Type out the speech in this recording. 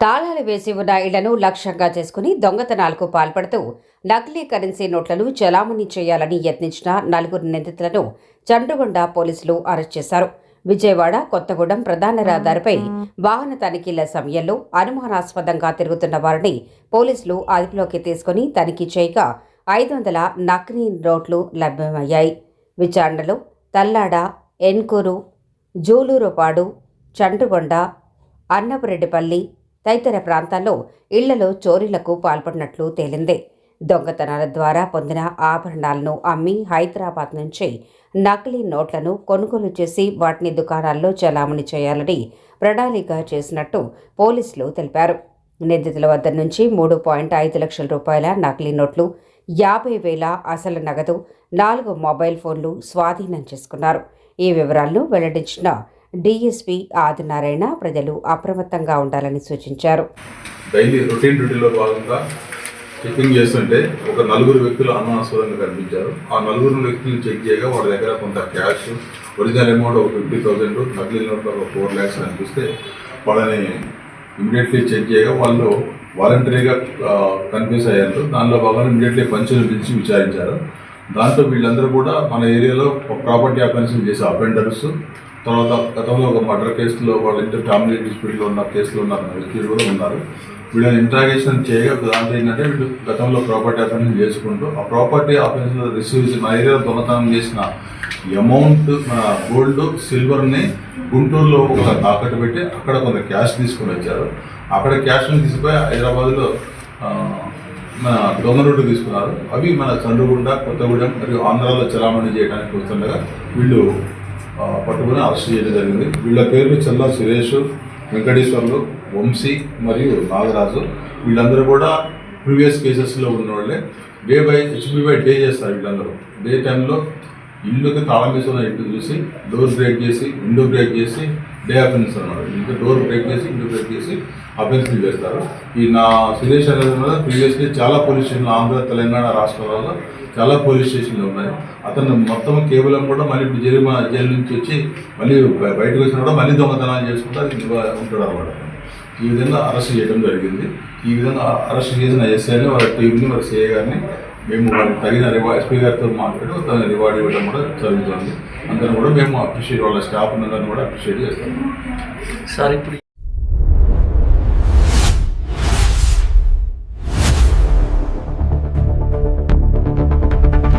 తాళాలు వేసి ఉన్న ఇళ్ళను లక్ష్యంగా చేసుకుని దొంగతనాలకు పాల్పడుతూ నకిలీ కరెన్సీ నోట్లను చలామణి చేయాలని యత్నించిన నలుగురు నిందితులను చండ్రగొండ పోలీసులు అరెస్ట్ చేశారు. విజయవాడ కొత్తగూడెం ప్రధాన రహదారిపై వాహన తనిఖీల సమయంలో అనుమానాస్పదంగా తిరుగుతున్న వారిని పోలీసులు అదుపులోకి తీసుకుని తనిఖీ చేయగా ఐదు వందల నకిలీ నోట్లు లభ్యమయ్యాయి. విచారణలో తల్లాడ ఎన్కూరు జూలూరుపాడు చండ్రగొండ అన్నపురెడ్డిపల్లి తదితర ప్రాంతాల్లో ఇళ్ళలో చోరీలకు పాల్పడినట్లు తేలింది. దొంగతనాల ద్వారా పొందిన ఆభరణాలను అమ్మి హైదరాబాద్ నుంచి నకిలీ నోట్లను కొనుగోలు చేసి వాటిని దుకాణాల్లో చలామణి చేయాలని ప్రణాళిక చేసినట్టు పోలీసులు తెలిపారు. నిందితుల వద్ద నుంచి మూడు పాయింట్ ఐదు లక్షల రూపాయల నకిలీ నోట్లు యాభై వేల అసలు నగదు నాలుగు మొబైల్ ఫోన్లు స్వాధీనం చేసుకున్నారు. ఈ వివరాలను వెల్లడించిన డీఎస్పీ ఆదినారాయణ ప్రజలు అప్రమత్తంగా ఉండాలని సూచించారు. డైలీ రొటీన్ డ్యూటీలో భాగంగా చెకింగ్ చేస్తుంటే ఒక నలుగురు వ్యక్తులు అనుమానాస్పదంగా కనిపించారు ఆ నలుగురు వ్యక్తులు చెక్ చేయగా వాళ్ళ దగ్గర కొంత క్యాష్ ఒరిజినల్ అమౌంట్ ఒక ఫిఫ్టీ థౌసండ్ నకిలీ నోట్ ఒక ఫోర్ ల్యాక్స్ కనిపిస్తే వాళ్ళని ఇమీడియట్లీ చెక్ చేయగా వాళ్ళు వాలంటరీగా కన్ఫ్యూజ్ అయ్యారు. దానిలో భాగంగా ఇమీడియట్లీ పంచులు పిలిచి విచారించారు. దాంతో వీళ్ళందరూ కూడా మన ఏరియాలో ప్రాపర్టీ అఫెన్సులు చేసే అఫెండర్స్ తర్వాత గతంలో ఒక మర్డర్ కేసులో వాళ్ళిద్దరు ఫ్యామిలీ డిస్ప్యూట్లో ఉన్న కేసులో ఉన్న వ్యక్తులు కూడా ఉన్నారు. వీళ్ళని ఇంట్రాగేషన్ చేయగా దాంట్లో ఏంటంటే వీళ్ళు గతంలో ప్రాపర్టీ అఫెన్స్ చేసుకుంటూ ఆ ప్రాపర్టీ అఫెన్స్ రిసీవ్ చేసిన మా ఏరియాలో దొంగతనం చేసిన అమౌంట్ మన గోల్డ్ సిల్వర్ని గుంటూరులో ఒక తాకట్టు పెట్టి అక్కడ కొంత క్యాష్ తీసుకొని వచ్చారు. అక్కడ క్యాష్ని తీసుకుపోయి హైదరాబాద్లో మన దొంగ రోడ్డు తీసుకున్నారు. అవి మన చంద్రగుండ కొత్తగూడెం మరియు ఆంధ్రాలో చలామణి చేయడానికి వస్తుండగా వీళ్ళు పట్టుకుని అరెస్ట్ చేయడం జరిగింది. వీళ్ళ పేర్లు చల్లా సురేష్ వెంకటేశ్వర్లు వంశీ మరియు నాగరాజు. వీళ్ళందరూ కూడా ప్రీవియస్ కేసెస్లో ఉన్నవాళ్ళే. Day by HB by day చేస్తారు వీళ్ళందరూ. డే టైంలో ఇల్లుకి తాళం వేసి ఉన్న ఇంటి చూసి డోర్ బ్రేక్ చేసి విండో బ్రేక్ చేసి డే అఫెన్స్ అన్నమాట ఇంకా డోర్ బ్రేక్ చేసి విండో బ్రేక్ చేసి అఫెన్స్లు చేస్తారు. ఈ నా సురేష్ అనేది కూడా ప్రీవియస్లీ చాలా పోలీస్ స్టేషన్లు ఆంధ్ర తెలంగాణ రాష్ట్రాలలో చాలా పోలీస్ స్టేషన్లు ఉన్నాయి. అతను మొత్తం కేవలం కూడా మళ్ళీ ఇప్పుడు జరిమా జైలు నుంచి వచ్చి మళ్ళీ బయటకు వచ్చిన కూడా మళ్ళీ దొంగతనాలు చేసుకుంటూ అది ఉంటాడు అనమాట ఈ విధంగా అరెస్ట్ చేయడం జరిగింది. ఈ విధంగా అరెస్ట్ చేసిన ఎస్ఐని వాళ్ళ టీంని వాళ్ళ సిఐ గారిని మేము వాళ్ళకి తగిన రివార్డ్ ఎస్పీ గారితో మాట్లాడి తగిన రివార్డ్ ఇవ్వడం కూడా జరుగుతుంది. అందరం కూడా మేము అప్రిషియేట్ వాళ్ళ స్టాఫ్ అందరిని కూడా అప్రిషియేట్ చేస్తాము సార్ ఇప్పుడు